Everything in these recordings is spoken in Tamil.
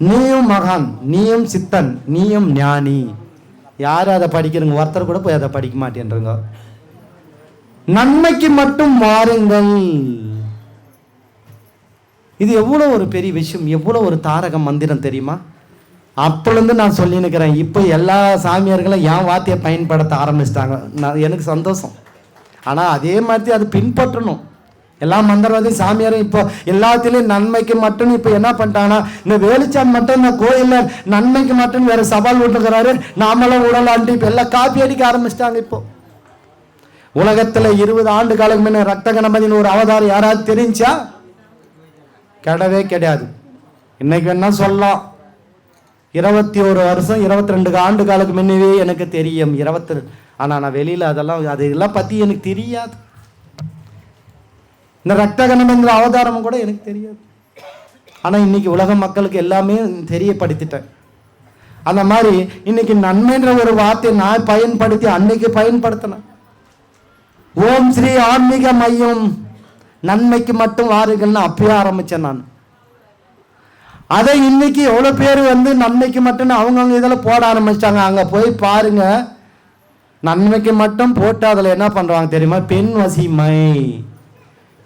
நீயும் மகான் நீயும் சித்தன் நீயும் ஞானி. யார் அதை படிக்கிறீங்க ஒருத்தர் கூட போய் அதை படிக்க மாட்டேன்றங்க. நன்மைக்கு மட்டும் மாறுங்கள் இது எவ்வளோ ஒரு பெரிய விஷயம் எவ்வளோ ஒரு தாரக மந்திரம் தெரியுமா? அப்போலேருந்து நான் சொல்லினுக்கிறேன் இப்போ எல்லா சாமியார்களும் என் வார்த்தையை பயன்படுத்த ஆரம்பிச்சிட்டாங்க. நான் எனக்கு சந்தோஷம். ஆனால் அதே மாதிரி அது பின்பற்றணும். எல்லா மந்திரவாதியும் சாமியாரும் இப்போ எல்லாத்துலேயும் நன்மைக்கு மட்டும் இப்போ என்ன பண்ணிட்டாங்கன்னா இந்த வேலுச்சாமி மட்டும் இந்த கோயிலில் நன்மைக்கு மட்டும் வேற சவால் விட்டுக்கிறாரு நாமளும் உடலாண்டு இப்போ எல்லாம் காப்பி அடிக்க ஆரம்பிச்சிட்டாங்க இப்போ. உலகத்தில் இருபது ஆண்டு காலம் முன்ன ரத்த கணபதினு ஒரு அவதாரம் யாராவது தெரிஞ்சா? கிடையவே கிடையாது இன்னைக்கு வேணா சொல்லலாம். இருபத்தி ஒரு வருஷம் இருபத்தி ரெண்டு ஆண்டு காலத்துக்கு முன்னவே எனக்கு தெரியும். இருபத்தி ஆனால் நான் வெளியில் அதெல்லாம் அதெல்லாம் பற்றி எனக்கு தெரியாது. இந்த ரத்த கணபதிங்கிற அவதாரமும் கூட எனக்கு தெரியாது. ஆனால் இன்னைக்கு உலக மக்களுக்கு எல்லாமே தெரியப்படுத்திட்டேன். அந்த மாதிரி இன்னைக்கு நன்மைன்ற ஒரு வார்த்தையை நான் பயன்படுத்தி அன்னைக்கு பயன்படுத்தினேன். ஓம் ஸ்ரீ ஆன்மீக மையம் நன்மைக்கு மட்டும் வாருங்கள்னு அப்பயே ஆரம்பித்தேன் நான். அதை இன்னைக்கு எவ்வளோ பேர் வந்து நன்மைக்கு மட்டும் அவங்கவுங்க இதில் போட ஆரம்பிச்சிட்டாங்க. அங்கே போய் பாருங்க. நன்மைக்கு மட்டும் போட்டு அதில் என்ன பண்ணுறாங்க தெரியுமா? பெண் வசிமை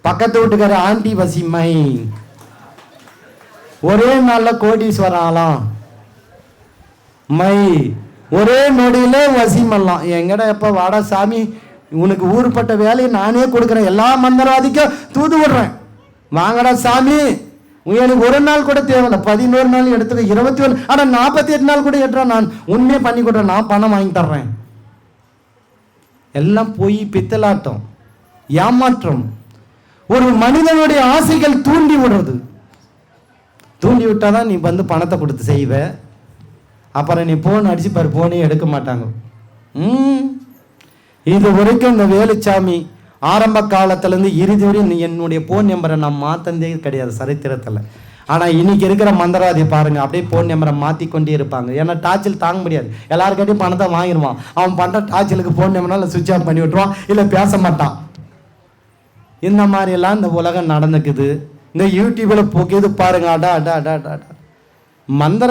பக்கத்து வீட்டுக்கார ஆண்டி வசிமை ஒரே நாளில் கோடீஸ்வரம் ஆகலாம் மை ஒரே நொடியில வசிமல்லாம் எங்கடா எப்ப வாடா சாமி உனக்கு ஊருப்பட்ட வேலையை நானே கொடுக்குறேன். எல்லா மந்திரவாதிக்கும் தூது விடுறேன். வாங்கடா சாமி எனக்கு ஒரு நாள் கூட தேவையில்லை. பதினோரு நாள் எடுத்துக்க இருபத்தி ஒன்று ஆனால் நாற்பத்தி எட்டு நாள் கூட ஏற்றா நான். உண்மையை பண்ணி கொடுறேன். நான் பணம் வாங்கி தர்றேன். எல்லாம் போய் பித்தலாட்டம். ஏமாற்றம். ஒரு மனிதனுடைய ஆசைகள் தூண்டி விடுறது. தூண்டி விட்டாதான் நீ வந்து பணத்தை கொடுத்து செய்வ. அப்புறம் நீ போன் அடிச்சு பாரு போனே எடுக்க மாட்டாங்க. ம். இது வரைக்கும் இந்த வேலுச்சாமி ஆரம்ப காலத்துலேருந்து இறுதி வரையும் என்னுடைய ஃபோன் நம்பரை நான் மாற்றந்தே கிடையாது சரித்திரத்தில். ஆனால் இன்றைக்கி இருக்கிற மந்திரவாதி பாருங்கள் அப்படியே ஃபோன் நம்பரை மாற்றி கொண்டே இருப்பாங்க. ஏன்னா டார்ச்சில் தாங்க முடியாது. எல்லாருக்கிட்டையும் பணத்தை வாங்கிடுவான். அவன் பண்ணுற டார்ச்சிலுக்கு ஃபோன் நம்பர்னால் சுவிட்ச் ஆஃப் பண்ணி விட்டுருவான் இல்லை பேச மாட்டான். இந்த மாதிரியெல்லாம் இந்த உலகம் நடந்துக்குது இந்த யூடியூப்பில் போக்கியது பாருங்க அடா அடா அடா அடா. மந்திர